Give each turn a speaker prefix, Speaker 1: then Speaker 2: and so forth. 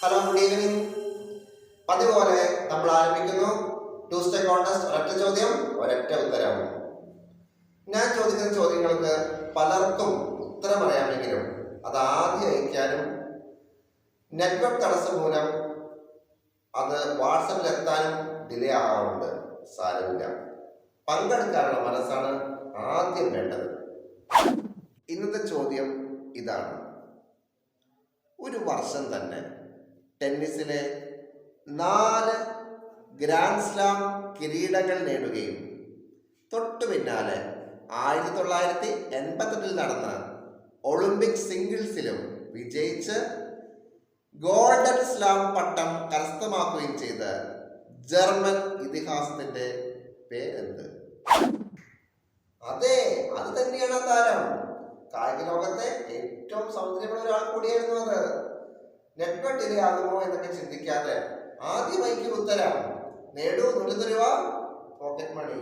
Speaker 1: Hello good evening പതിപോലെ നമ്മൾ ആരംഭിക്കുന്നു. Tuesday contest ഒരൊറ്റ ചോദ്യം ഒരൊറ്റ ഉത്തരം. ഞാൻ ചോദിക്കുന്ന ചോദ്യങ്ങൾക്ക് പലർക്കും ഉത്തരം അറിയാമെങ്കിലും അത് ആദ്യം അയക്കാനും നെറ്റ്വർക്ക് തടസ്സം മൂലം അത് വാട്സപ്പിൽ എത്താനും ഡിലേ ആകാറുണ്ട് സാരമില്ല. പങ്കെടുക്കാനുള്ള മനസ്സാണ് ആദ്യം വേണ്ടത്. ഇന്നത്തെ ചോദ്യം ഇതാണ്. ഒരു വർഷം തന്നെ ടെന്നീസിലെ നാല് ഗ്രാൻഡ് സ്ലാം കിരീടങ്ങൾ നേടുകയും തൊട്ടു പിന്നാലെ ആയിരത്തി തൊള്ളായിരത്തി എൺപത്തെട്ടിൽ നടന്ന ഒളിമ്പിക് സിംഗിൾസിലും വിജയിച്ച് ഗോൾഡൻ സ്ലാം പട്ടം കരസ്ഥമാക്കുകയും ചെയ്ത ജർമ്മൻ ഇതിഹാസത്തിന്റെ പേരെന്ത്? അതെ അത് തന്നെയാണ് താരം. കായിക ലോകത്തെ ഏറ്റവും സൗന്ദര്യമുള്ള ഒരാൾ കൂടിയായിരുന്നു അത്. ആകുമോ എന്നൊക്കെ ചിന്തിക്കാതെ ആദ്യം ഉത്തരം നേടൂ നൂറ്റി രൂപ പോക്കറ്റ് മണി